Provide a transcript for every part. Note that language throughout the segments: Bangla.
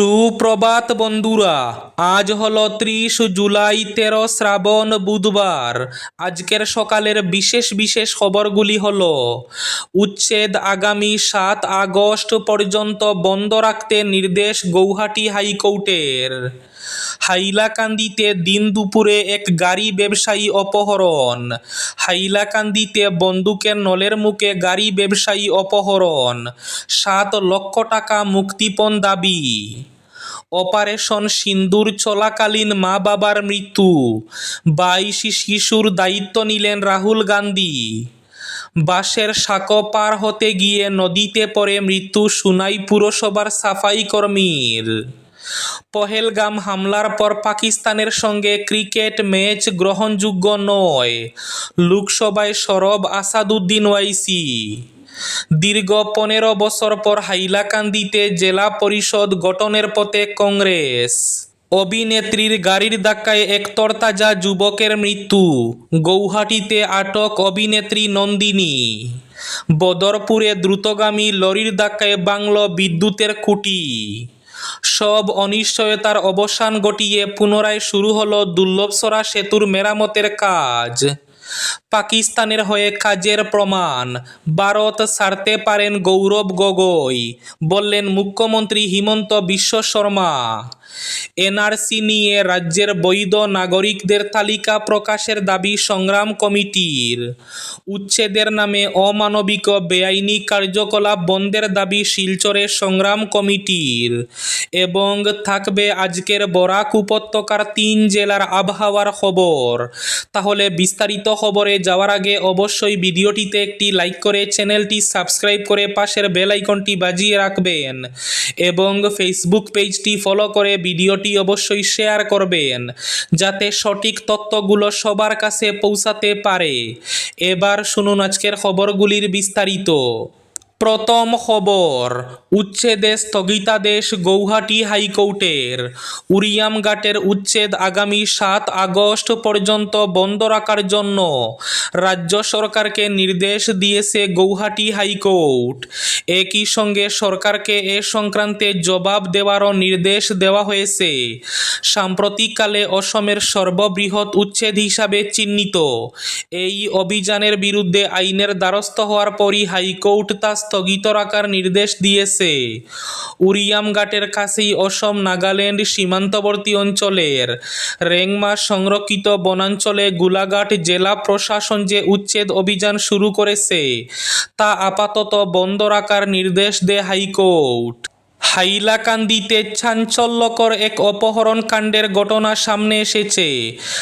সুপ্রভাত বন্ধুরা, আজ হলো ত্রিশ জুলাই তেরো শ্রাবণ বুধবার। আজকের সকালের বিশেষ বিশেষ খবরগুলি হল, উচ্ছেদ আগামী সাত আগস্ট পর্যন্ত বন্ধ রাখতে নির্দেশ গৌহাটি হাইকোর্টের। হাইলাকান্দিতে দিন দুপুরে এক গাড়ি ব্যবসায়ী অপহরণ। হাইলাকান্দিতে বন্দুকের নলের মুখে গাড়ি ব্যবসায়ী অপহরণ। সাত লক্ষ টাকা মুক্তিপণ দাবি। অপারেশন সিন্দুর চলাকালীন মা বাবার মৃত্যু। বাইশ শিশুর দায়িত্ব নিলেন রাহুল গান্ধী। বাসের সাঁকো পার হতে গিয়ে নদীতে পড়ে মৃত্যু সুনাই পুরসভার সাফাই কর্মীর। পহেলগাম হামলার পর পাকিস্তানের সঙ্গে ক্রিকেট ম্যাচ গ্রহণযোগ্য নয়। লোকসভায় সরব আসাদুদ্দিন ওয়াইসি। দীর্ঘ পনেরো বছর পর হাইলাকান্দিতে জেলা পরিষদ গঠনের পথে কংগ্রেস। অভিনেত্রীর গাড়ির ধাক্কায় এক তরতাজা যুবকের মৃত্যু। গৌহাটিতে আটক অভিনেত্রী নন্দিনী। বদরপুরে দ্রুতগামী লরির ধাক্কায় বাংল বিদ্যুতের খুঁটি। সব অনিশ্চয়তার অবসান ঘটিয়ে পুনরায় শুরু হলো দুর্লভসরা সেতুর মেরামতের কাজ। পাকিস্তানের হয়ে কাজের প্রমাণ। ভারত সারতে পারেন গৌরব গগৈ বললেন মুখ্যমন্ত্রী হিমন্ত বিশ্ব শর্মা। এনআরসি নিয়ে রাজ্যের বৈধ নাগরিকদের তালিকা প্রকাশের দাবি সংগ্রাম কমিটির। উচ্ছেদের নামে অমানবিক বেআইনি কার্যকলাপ বন্ধের দাবি শিলচরে সংগ্রাম কমিটির। এবং থাকবে আজকের বরাক উপত্যকার তিন জেলার আবহাওয়ার খবর। তাহলে বিস্তারিত খবরে যাওয়ার আগে অবশ্যই ভিডিওটিতে একটি লাইক করে চ্যানেলটি সাবস্ক্রাইব করে পাশের বেল আইকনটি বাজিয়ে রাখবেন। এবং ফেসবুক পেজটি ফলো করে ভিডিওটি অবশ্যই শেয়ার করবেন, যাতে সঠিক তত্ত্বগুলো সবার কাছে পৌঁছাতে পারে। এবার শুনুন আজকের খবরগুলির বিস্তারিত। প্রথম খবর, উচ্ছেদে স্থগিতাদেশ গৌহাটি হাইকোর্টের। উরিয়ামঘাটের উচ্ছেদ আগামী সাত আগস্ট পর্যন্ত বন্ধ রাখার জন্য রাজ্য সরকারকে নির্দেশ দিয়েছে গৌহাটি হাইকোর্ট। একই সঙ্গে সরকারকে এ সংক্রান্তে জবাব দেওয়ারও নির্দেশ দেওয়া হয়েছে। সাম্প্রতিককালে অসমের সর্ববৃহৎ উচ্ছেদ হিসাবে চিহ্নিত। এই অভিযানের বিরুদ্ধে আইনের দ্বারস্থ হওয়ার পরই হাইকোর্ট তা স্থগিত রাখার নির্দেশ দিয়েছে। উরিয়ামঘাটের কাছেই অসম নাগাল্যান্ড সীমান্তবর্তী অঞ্চলের রেংমা সংরক্ষিত বনাঞ্চলে গোলাঘাট জেলা প্রশাসন যে উচ্ছেদ অভিযান শুরু করেছে, তা আপাতত বন্ধ রাখার নির্দেশ দেয় হাইকোর্ট। হাইলাকান্দিতে চাঞ্চল্যকর এক অপহরণ কাণ্ডের ঘটনা সামনে এসেছে।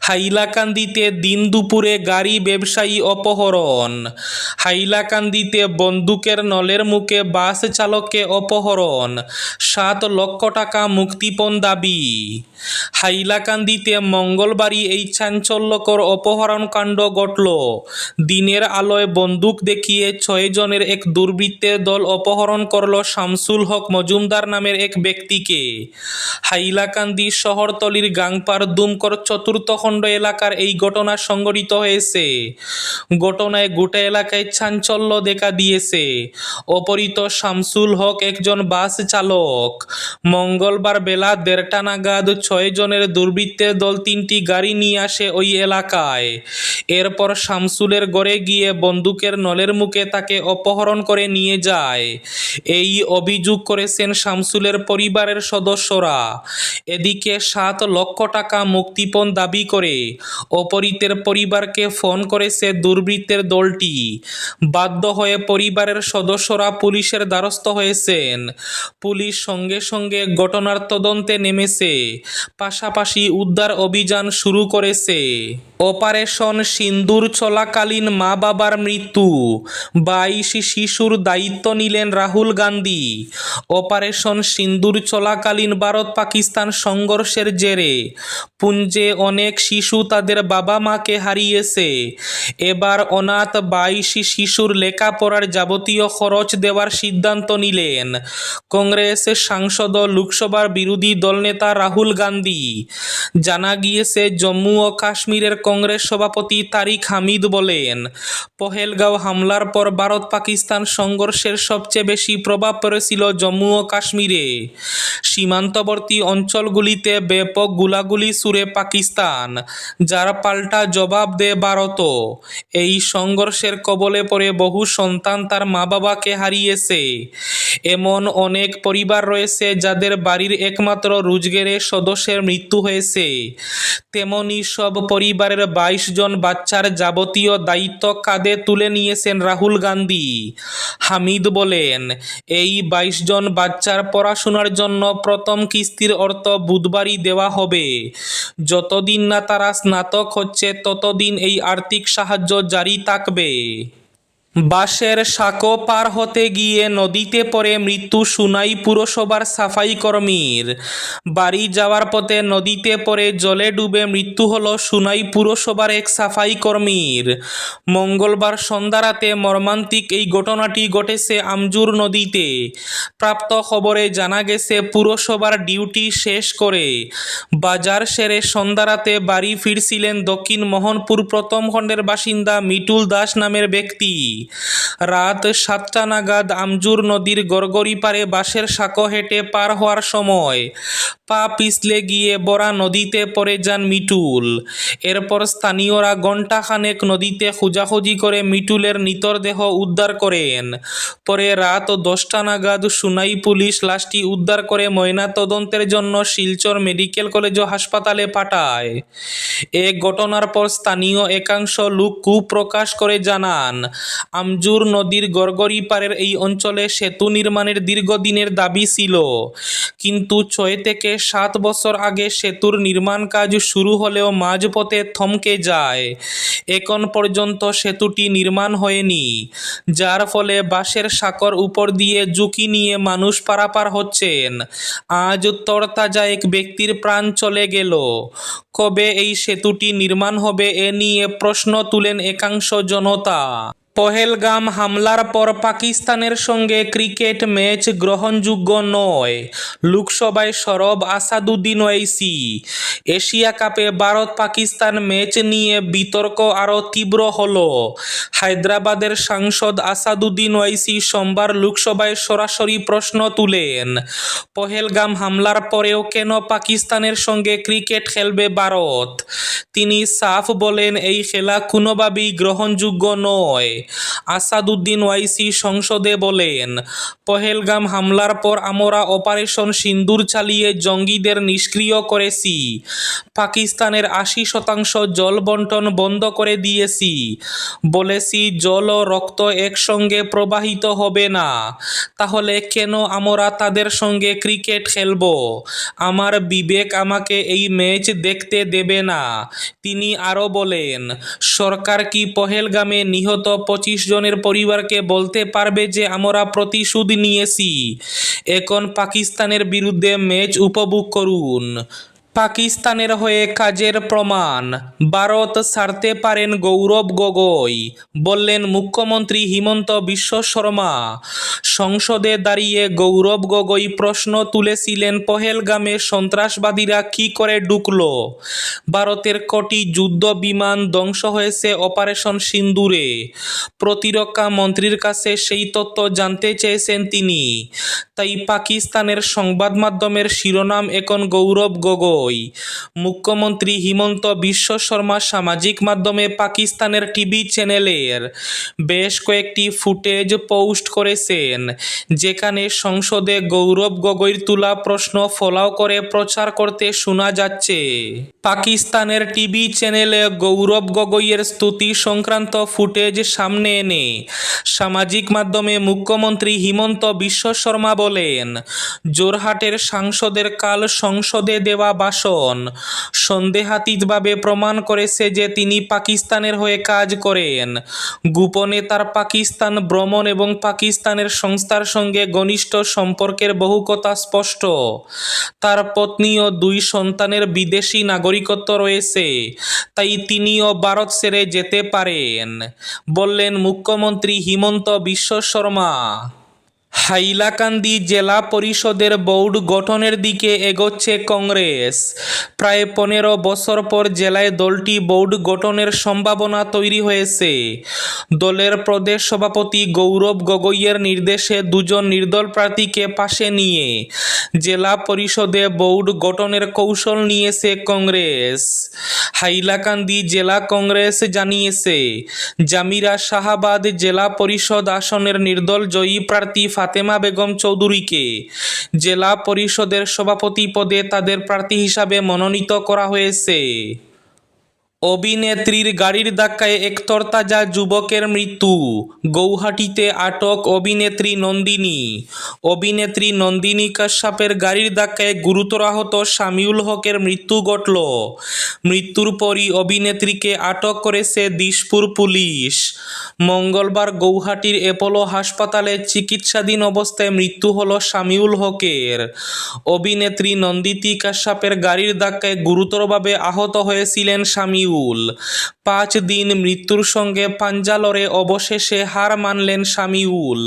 হাইলাকান্দিতে দিন দুপুরে গাড়ি ব্যবসায়ী অপহরণ। হাইলাকান্দিতে বন্দুকের নলের মুখে বাস চালককে অপহরণ। সাত লক্ষ টাকা মুক্তিপণ দাবি। হাইলাকান্দিতে মঙ্গলবারই এই চাঞ্চল্যকর অপহরণ কাণ্ড ঘটল। দিনের আলোয় বন্দুক দেখিয়ে ছয় জনের এক দুর্বৃত্তের দল অপহরণ করল শামসুল হক মজুমদার নামের এক ব্যক্তিকে। হাইলাকান্দি শহরতলির গাংপার দুমকর চতুর্থ খণ্ড এলাকার এই ঘটনা সংঘটিত হয়েছে। ঘটনায় গোটা এলাকায় চাঞ্চল্য দেখা দিয়েছে। অপহৃত শামসুল হক একজন বাস চালক। মঙ্গলবার বেলা দেড়টা নাগাদ ছয় জনের দুর্বৃত্তের দল তিনটি গাড়ি নিয়ে আসে ওই এলাকায়। এরপর শামসুলের গড়ে গিয়ে বন্দুকের নলের মুখে তাকে অপহরণ করে নিয়ে যায়। এই অভিযোগ করেছেন শামসুলের পরিবারের সদস্যরা। এদিকে সাত লক্ষ টাকা মুক্তিপণ দাবি করে অপহৃতের পরিবারকে ফোন করেছে দুর্বৃত্তের দলটি। বাধ্য হয়ে পরিবারের সদস্যরা পুলিশের দ্বারস্থ হয়েছেন। পুলিশ সঙ্গে সঙ্গে ঘটনার তদন্তে নেমেছে। পাশাপাশি উদ্ধার অভিযান শুরু করেছে। অপারেশন সিন্দুর চলাকালীন মা বাবার মৃত্যু। বাইশ শিশুর দায়িত্ব নিলেন রাহুল গান্ধী। অপারেশন সিন্দুর চলাকালীন ভারত পাকিস্তান সংঘর্ষের জেরে পুঞ্জে অনেক শিশু তাদের বাবা মাকে হারিয়েছে। এবার অনাথ বাইশ শিশুর লেখাপড়ার যাবতীয় খরচ দেওয়ার সিদ্ধান্ত নিলেন কংগ্রেস সাংসদ লোকসভার বিরোধী দলনেতা রাহুল গান্ধী। জানা গিয়েছে, জম্মু ও কাশ্মীরের কংগ্রেস সভাপতি তারিক হামিদ বলেন, পহেলগাঁও হামলার পর ভারত পাকিস্তান সংঘর্ষের সবচেয়ে বেশি প্রভাব পড়েছিল জম্মু ও কাশ্মীরে। সীমান্তবর্তী অঞ্চলগুলিতে ব্যাপক গুলাগুলি সুরে পাকিস্তান, যার পাল্টা জবাব দেয় ভারত। এই সংঘর্ষের কবলে পড়ে বহু সন্তান তার মা বাবাকে হারিয়েছে। এমন অনেক পরিবার রয়েছে যাদের বাড়ির একমাত্র রোজগারের সদস্যের মৃত্যু হয়েছে। তেমনি সব পরিবারের বাইশ জন বাচ্চার যাবতীয় দায়িত্ব কাঁধে তুলে নিয়েছেন রাহুল গান্ধী। হামিদ বলেন, এই বাইশ জন বাচ্চার পড়াশোনার জন্য প্রথম কিস্তির অর্থ বুধবারই দেওয়া হবে। যতদিন না তারা স্নাতক হচ্ছে, ততদিন এই আর্থিক সাহায্য জারি থাকবে। বাসের সাঁকো পার হতে গিয়ে নদীতে পড়ে মৃত্যু সুনাই পুরসভার সাফাই কর্মীর। বাড়ি যাওয়ার পথে নদীতে পড়ে জলে ডুবে মৃত্যু হল সুনাই পুরসভার এক সাফাই কর্মীর। মঙ্গলবার সন্ধ্যা রাতে মর্মান্তিক এই ঘটনাটি ঘটেছে আমজুর নদীতে। প্রাপ্ত খবরে জানা গেছে, পুরসভার ডিউটি শেষ করে বাজার সেরে সন্ধ্যা রাতে বাড়ি ফিরছিলেন দক্ষিণ মোহনপুর প্রথম খণ্ডের বাসিন্দা মিটুল দাস নামের ব্যক্তি। রাত সাতটা নাগাদ আমজুর নদীর গড়গড়ি পারে বাঁশের সাঁকো হেঁটে পার হওয়ার সময়। পা পিছলে গিয়ে বড়া নদীতে পড়ে যান মিটুল এরপর স্থানীয়রা ঘণ্টাখানেক নদীতে খোঁজাখুঁজি করে মিটুলের নিতর দেহ উদ্ধার করেন। পরে রাত দশটা নাগাদ সুনাই পুলিশ লাশটি উদ্ধার করে ময়না তদন্তের জন্য শিলচর মেডিকেল কলেজ ও হাসপাতালে পাঠায়। এ ঘটনার পর স্থানীয় একাংশ লোক কুপ্রকাশ করে জানান, আমজুর নদীর গড়গড়ি পাড়ের এই অঞ্চলে সেতু নির্মাণের দীর্ঘদিনের দাবি ছিল। কিন্তু ছয় থেকে সাত বছর আগে সেতুর নির্মাণ কাজ শুরু হলেও মাঝপথে থমকে যায়। এখন পর্যন্ত সেতুটি নির্মাণ হয়নি, যার ফলে বাঁশের সাঁকর উপর দিয়ে ঝুঁকি নিয়ে মানুষ পারাপার হচ্ছেন। আজ তরতাজা এক ব্যক্তির প্রাণ চলে গেল। কবে এই সেতুটি নির্মাণ হবে এ নিয়ে প্রশ্ন তুলেন একাংশ জনতা। পহেলগাম হামলার পর পাকিস্তানের সঙ্গে ক্রিকেট ম্যাচ গ্রহণযোগ্য নয়। লোকসভায় সরব আসাদুদ্দিন ওয়াইসি। এশিয়া কাপে ভারত পাকিস্তান ম্যাচ নিয়ে বিতর্ক আরও তীব্র হল। হায়দ্রাবাদের সাংসদ আসাদুদ্দিন ওয়াইসি সোমবার লোকসভায় সরাসরি প্রশ্ন তুলেন, পহেলগাম হামলার পরেও কেন পাকিস্তানের সঙ্গে ক্রিকেট খেলবে ভারত? তিনি সাফ বলেন, এই খেলা কোনোভাবেই গ্রহণযোগ্য নয়। আসাদুদ্দিন ওয়াইসি সংসদে বলেন, পহেলগাম হামলার পর আমরা অপারেশন সিন্দুর চালিয়ে জঙ্গিদের নিষ্ক্রিয় করেছি। পাকিস্তানের আশি শতাংশ জল বন্টন বন্ধ করে দিয়েছি। বলেছি জল ও রক্ত একসঙ্গে প্রবাহিত হবে না। তাহলে কেন আমরা তাদের সঙ্গে ক্রিকেট খেলব? আমার বিবেক আমাকে এই ম্যাচ দেখতে দেবে না। তিনি আরও বলেন, সরকার কি পহেলগামে নিহত পঁচিশ জনের পরিবারকে বলতে পারবে যে আমরা প্রতিশোধ নিয়েছি। এখন পাকিস্তানের বিরুদ্ধে ম্যাচ উপভোগ করুন। পাকিস্তানের হয়ে কাজের প্রমাণ। ভারত সারতে পারেন গৌরব গগৈ, বললেন মুখ্যমন্ত্রী হিমন্ত বিশ্ব শর্মা। সংসদে দাঁড়িয়ে গৌরব গগৈ প্রশ্ন তুলেছিলেন, পহেলগামে সন্ত্রাসবাদীরা কি করে ঢুকলো? ভারতের কটি যুদ্ধ বিমান ধ্বংস হয়েছে অপারেশন সিন্দুরে। প্রতিরক্ষা মন্ত্রীর কাছে সেই তথ্য জানতে চেয়েছেন তিনি। তাই পাকিস্তানের সংবাদ মাধ্যমের শিরোনাম এখন গৌরব গগৈ। মুখ্যমন্ত্রী হিমন্ত বিশ্ব শর্মা সামাজিক মাধ্যমে পাকিস্তানের টিভি চ্যানেলের বেশ কয়েকটি ফুটেজ পোস্ট করেছেন, যেখানে সংসদে গৌরব গগৈর তোলা প্রশ্ন ফলাও করে প্রচার করতে শোনা যাচ্ছে। পাকিস্তানের টিভি চ্যানেলে গৌরব গগৈয়ের স্তুতি সংক্রান্ত ফুটেজ সামনে এনে সামাজিক মাধ্যমে মুখ্যমন্ত্রী হিমন্ত বিশ্ব শর্মা বলেন, জোরহাটের সাংসদের কাল সংসদে দেওয়া ভাষণ সন্দেহাতীতভাবে প্রমাণ করেছে যে তিনি পাকিস্তানের হয়ে কাজ করেন। গোপনে তার পাকিস্তান ভ্রমণ এবং পাকিস্তানের সংস্থার সঙ্গে ঘনিষ্ঠ সম্পর্কের বহু কথা স্পষ্ট। তার পত্নী ও দুই সন্তানের বিদেশি নাগরিকত্ব রয়েছে, তাই তিনিও ভারত ছেড়ে যেতে পারেন, বললেন মুখ্যমন্ত্রী হিমন্ত বিশ্ব শর্মা। হাইলাকান্দি জেলা পরিষদের বোর্ড গঠনের দিকে এগোচ্ছে কংগ্রেস। প্রায় পনেরো বছর পর জেলায় দলটি বোর্ড গঠনের সম্ভাবনা তৈরি হয়েছে। দলের প্রদেশ সভাপতি গৌরব গগৈয়ের নির্দেশে দুজন নির্দল প্রার্থীকে পাশে নিয়ে জেলা পরিষদে বোর্ড গঠনের কৌশল নিয়েছে কংগ্রেস। হাইলাকান্দি জেলা কংগ্রেস জানিয়েছে, জামিরা শাহাবাদ জেলা পরিষদ আসনের নির্দল জয়ী প্রার্থী ফাতেমা বেগম চৌধুরীকে জেলা পরিষদের সভাপতি পদে তাদের প্রার্থী হিসাবে মনোনীত করা হয়েছে। অভিনেত্রীর গাড়ির ধাক্কায় এক তরতাজা যুবকের মৃত্যু। গৌহাটিতে আটক অভিনেত্রী নন্দিনী। অভিনেত্রী নন্দিনী কাশ্যাপের গাড়ির ধাক্কায় গুরুতর আহত শামিউল হকের মৃত্যু ঘটল। মৃত্যুর পরই অভিনেত্রীকে আটক করেছে দিশপুর পুলিশ। মঙ্গলবার গৌহাটির অ্যাপোলো হাসপাতালে চিকিৎসাধীন অবস্থায় মৃত্যু হল শামিউল হকের। অভিনেত্রী নন্দিতি কাশ্যপের গাড়ির ধাক্কায় গুরুতরভাবে আহত হয়েছিলেন শামিউল। পাঁচ দিন মৃত্যুর সঙ্গে পাঞ্জালরে অবশেষে হার মানলেন শামিউল।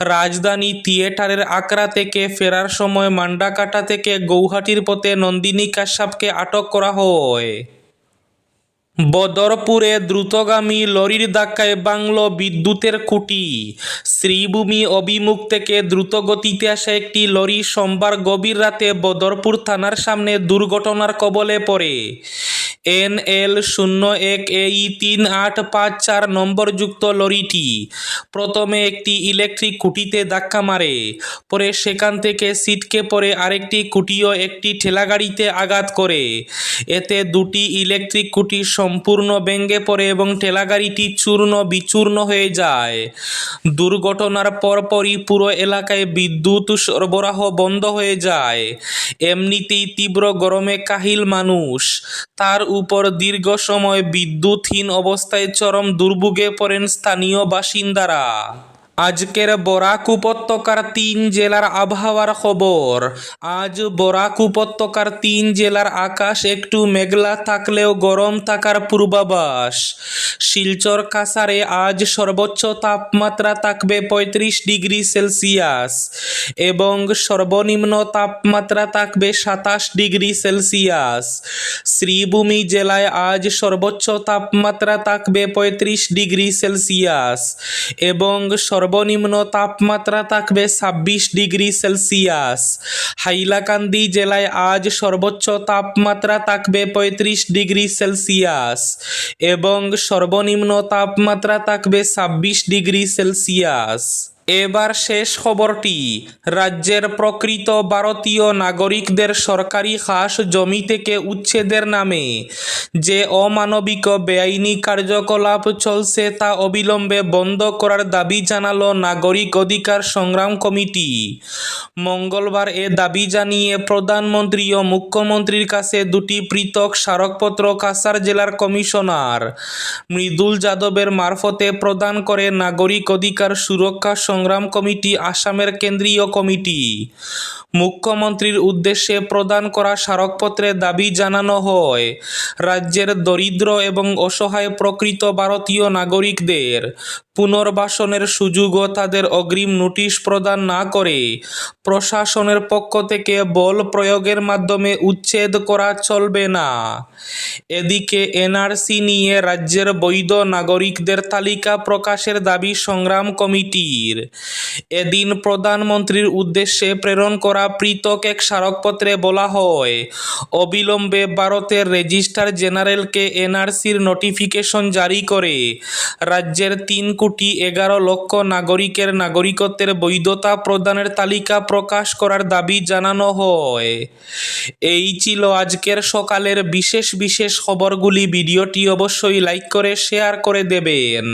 রাজধানী থিয়েটারের আকরা থেকে ফেরার সময় মান্ডাকাটা থেকে গৌহাটির পথে নন্দিনী কাশ্যপকে আটক করা হয়। বদরপুরে দ্রুতগামী লরির ধাক্কায় বাংলো বিদ্যুতের খুঁটি। শ্রীভূমি অভিমুখ থেকে দ্রুতগতিতে আসা একটি লরি সোমবার গভীর রাতে বদরপুর থানার সামনে দুর্ঘটনার কবলে পড়ে। এন এল শূন্য এক এই তিন আট পাঁচ চার নম্বরযুক্ত লরিটি প্রথমে একটি ইলেকট্রিক খুঁটিতে ধাক্কা মারে, পরে সেখান থেকে সিটকে পরে আরেকটি খুঁটিও একটি ঠেলাগাড়িতে আঘাত করে। এতে দুটি ইলেকট্রিক খুঁটি সম্পূর্ণ ব্যঙ্গে পড়ে এবং ঠেলাগাড়িটি চূর্ণ বিচূর্ণ হয়ে যায়। দুর্ঘটনার পরপরই পুরো এলাকায় বিদ্যুৎ সরবরাহ বন্ধ হয়ে যায়। এমনিতেই তীব্র গরমে কাহিল মানুষ। তার উপর দীর্ঘ সময় বিদ্যুৎহীন অবস্থায় চরম দুর্ভোগে পড়েন স্থানীয় বাসিন্দারা। আজকের বরাক উপত্যকার তিন জেলার আবহাওয়ার খবর। আজ বরাক উপত্যকার তিন জেলার আকাশ একটু মেঘলা থাকলেও গরম থাকার পূর্বাভাস। শিলচর কাসারে আজ সর্বোচ্চ তাপমাত্রা থাকবে পঁয়ত্রিশ ডিগ্রি সেলসিয়াস এবং সর্বনিম্ন তাপমাত্রা থাকবে সাতাশ ডিগ্রি সেলসিয়াস। শ্রীভূমি জেলায় আজ সর্বোচ্চ তাপমাত্রা থাকবে পঁয়ত্রিশ ডিগ্রি সেলসিয়াস এবং সর্বনিম্ন তাপমাত্রা থাকবে ছাব্বিশ ডিগ্রি সেলসিয়াস। হাইলাকান্দি জেলায় আজ সর্বোচ্চ তাপমাত্রা থাকবে পঁয়ত্রিশ ডিগ্রি সেলসিয়াস এবং সর্বনিম্ন তাপমাত্রা থাকবে ছাব্বিশ ডিগ্রি সেলসিয়াস। এবার শেষ খবরটি। রাজ্যের প্রকৃত ভারতীয় নাগরিকদের সরকারি খাস জমি থেকে উচ্ছেদের নামে যে অমানবিক বেআইনি কার্যকলাপ চলছে তা অবিলম্বে বন্ধ করার দাবি জানালো নাগরিক অধিকার সংগ্রাম কমিটি। মঙ্গলবার এ দাবি জানিয়ে প্রধানমন্ত্রী ও মুখ্যমন্ত্রীর কাছে দুটি পৃথক স্মারকপত্র কাছাড় জেলার কমিশনার মৃদুল যাদবের মারফতে প্রদান করে নাগরিক অধিকার সুরক্ষা সংগ্রাম কমিটি, আসামের কেন্দ্রীয় কমিটি। মুখ্যমন্ত্রীর উদ্দেশ্যে প্রদান করা স্মারকপত্রে দাবি জানানো হয় রাজ্যের দরিদ্র এবং অসহায় প্রকৃত ভারতীয় নাগরিকদের পুনর্বাসনের সুযোগও তাদের অগ্রিম নোটিশ প্রদান না করে প্রশাসনের পক্ষ থেকে বল প্রয়োগের মাধ্যমে উচ্ছেদ করা চলবে না। এদিকে এনআরসি নিয়ে রাজ্যের বৈধ নাগরিকদের তালিকা প্রকাশের দাবি সংগ্রাম কমিটির। এদিন প্রধানমন্ত্রীর উদ্দেশ্যে প্রেরণ করা পৃথক এক স্মারকপত্রে বলা হয়, অবিলম্বে ভারতের রেজিস্ট্রার জেনারেলকে এনআরসির নোটিফিকেশন জারি করে। রাজ্যের তিন কোটি এগারো লক্ষ নাগরিকের নাগরিকত্বের বৈধতা প্রদানের তালিকা প্রকাশ করার দাবি জানানো হয়। এই ছিল আজকের সকালের বিশেষ বিশেষ খবরগুলি। ভিডিওটি অবশ্যই লাইক করে, শেয়ার করে দেবেন।